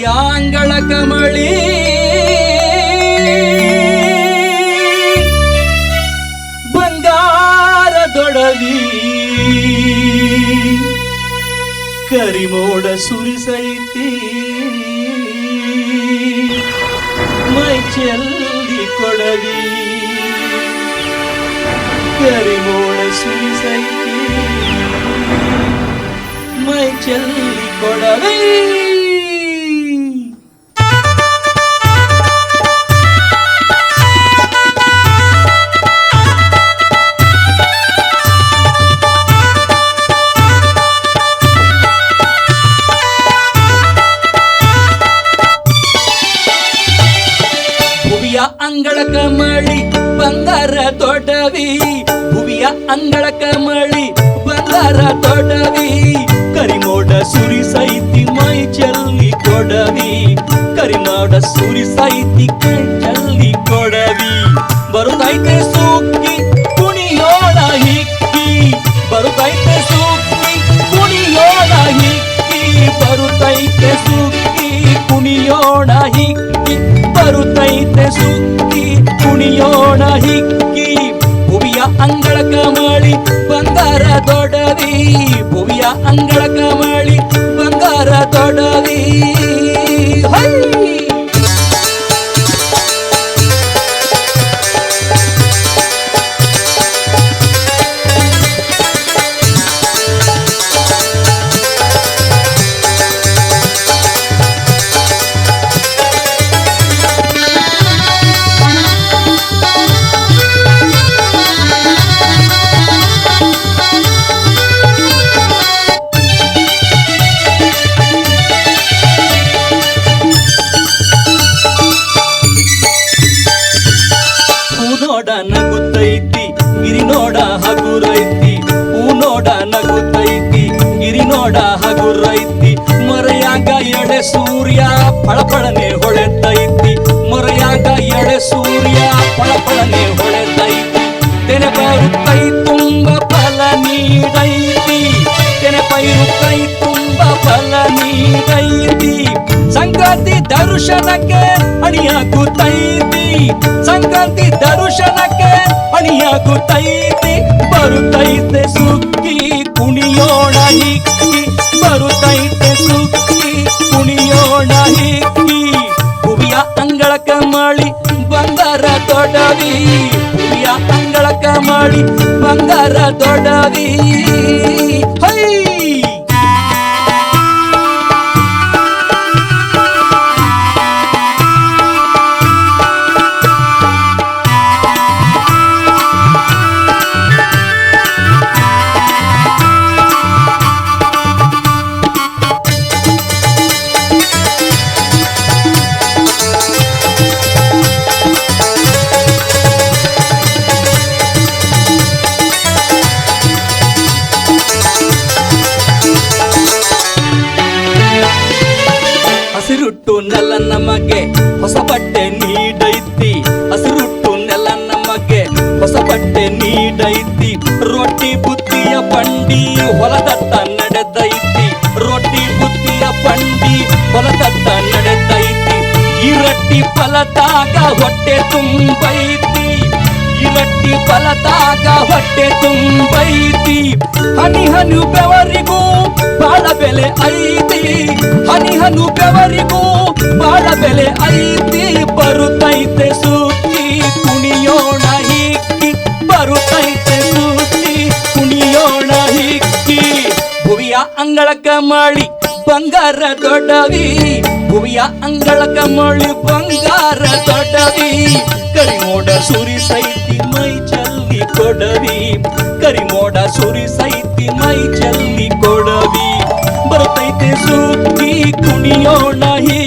ಭುವಿಯಾಂಗಳ ಕಮಳಿ ಬಂಗಾರದೊಡವಿ ಕರಿಮೋಡ ಸುರಿಸೈತಿ ಮೈ ಚೆಲ್ಲಿ ಕೊಡವಿ ಕರಿಮೋಡ ಸುರಿಸೈತಿ ಮೈ ಚೆಲ್ಲಿ ಕೊಡವಿ ಭುವಿಯ ಅಂಗಳ ಕಮಳಿ ಬಂಗಾರ ತೊಡವಿ ಭುವಿಯ ಅಂಗಳ ಕಮಳಿ ಬಂಗಾರ ತೊಡವಿ ಕರಿಮೋಡ ಸುರಿಸೈತಿ ಮೈ ಚಲ್ಲಿ ಕೊಡವಿ. ಕರಿಮೋಡ ಸುರಿಸೈತಿ ಕೈ ಚಲ್ಲಿ ಕೊಡವಿ. ಬರುತ್ತೈತೆ ಸೂಕಿ ಕುಣಿಯೋಣ ಹಿಕ್ಕಿ. ಬರುತ್ತೈತೆ ಸೂಕಿ ಕುಣಿಯೋಣ ಹಿಕ್ಕಿ. ಬರುತ್ತೈತೆ ಸೂಕ್ಕಿ ಕುಣಿಯೋಣ ಹಿಕ್ಕಿ. ಬರುತ್ತೈತೆ ಸುಕ್ಕಿ ಕುಣಿಯೋಣ ಹಿಕ್ಕಿ ಭುವಿಯ ಅಂಗಳ ಕಮಳಿ ಬಂಗಾರ ದೊಡವಿ ಭುವಿಯ ಅಂಗಳ ಕಮಳಿ ಬಂಗಾರ ದೊಡವಿ ನೋಡ ನಗುತ್ತೈತಿ ಗಿರಿ ನೋಡ ಹಗುರೈತಿ. ಹೂ ನೋಡ ನಗುತ್ತೈತಿ ಗಿರಿ ನೋಡ ಹಗುರೈತಿ. ಮರೆಯಾಗ ಎಡೆ ಸೂರ್ಯ ಫಳಫಳನೆ ಹೊಳೆತೈತಿ. ಮರೆಯಾಗ ಎಡೆ ಸೂರ್ಯ ಫಳಫಳನೆ ಹೊಳೆತೈತಿ. ತೆನೆ ಬರುತ್ತೈ ತುಂಬ ಫಲ ನೀಡೈತಿ. ತೆನೆ ಪೈರು ಕೈ ತುಂಬ ಫಲ ನೀಡೈತಿ. ಸಂಕ್ರಾಂತಿ ದರ್ಶನಕ್ಕೆ ಅಣಿಯಾಗುತ್ತೈತಿ. ಸಂಕ್ರಾಂತಿ ದರ್ಶನಕ್ಕೆ ಅಣಿಯಾಗುತ್ತೈತಿ. ಬರುತ್ತೈತೆ ಸುಕ್ಕಿ, ಕುಣಿಯೋಣ ಹಿಕ್ಕಿ. ಬರುತ್ತೈತೆ ಸುಕ್ಕಿ, ಕುಣಿಯೋಣ ಹಿಕ್ಕಿ. ಹುವಿಯ ಅಂಗಳ ಕಮಳಿ ಬಂಗಾರ ತೊಡವಿ ಹುವಿಯ ಅಂಗಳ ಕಮಳಿ ಬಂಗಾರ ತೊಡವಿ ಹೈ! ನಮಗೆ ಹೊಸ ಬಟ್ಟೆ ನೀಡೈತಿ ರೊಟ್ಟಿ ಬುತ್ತಿಯ ಬಂಡಿ ಹೊಲದತ್ತ ನಡೆದೈತಿ ರೊಟ್ಟಿ ಬುತ್ತಿಯ ಬಂಡಿ ಹೊಲದತ್ತ ನಡೆದೈತಿ ಈ ರೊಟ್ಟಿ ಫಲದಾಗ ಹೊಟ್ಟೆ ತುಂಬೈತಿ ಈ ರೊಟ್ಟಿ ಫಲದಾಗ ಹೊಟ್ಟೆ ತುಂಬೈತಿ ಹನಿ ಹನಿ ಬೆವರಿಗೂ ಬಾಳ ಬೆಲೆ ಐತಿ ಹನಿ ಹನು ಬೆವರಿಗೂ ಬಾಳ ಬೆಲೆ ಐತಿ ಬರುತ್ತೈತೆ ಸುತ್ತಿ ಭುವಿಯ ಅಂಗಳ ಕಮಳಿ ಬಂಗಾರ ದೊಡ್ಡವಿ ಭುವಿಯ ಅಂಗಳ ಕಮಳಿ ಬಂಗಾರ ದೊಡ್ಡವಿ ಕರಿಮೋಡ ಸುರಿಸೈತಿ ಮೈ ಚಲ್ಲಿ ಕೊಡವಿ ಕರಿಮೋಡ ಸುರಿಸೈತಿ ಮೈ ಚಲ್ಲಿ ಕೊಡವಿ ಬರುತ್ತೈತೆ ಸುತ್ತಿ ಕುಣಿಯೋಣ ಹೀ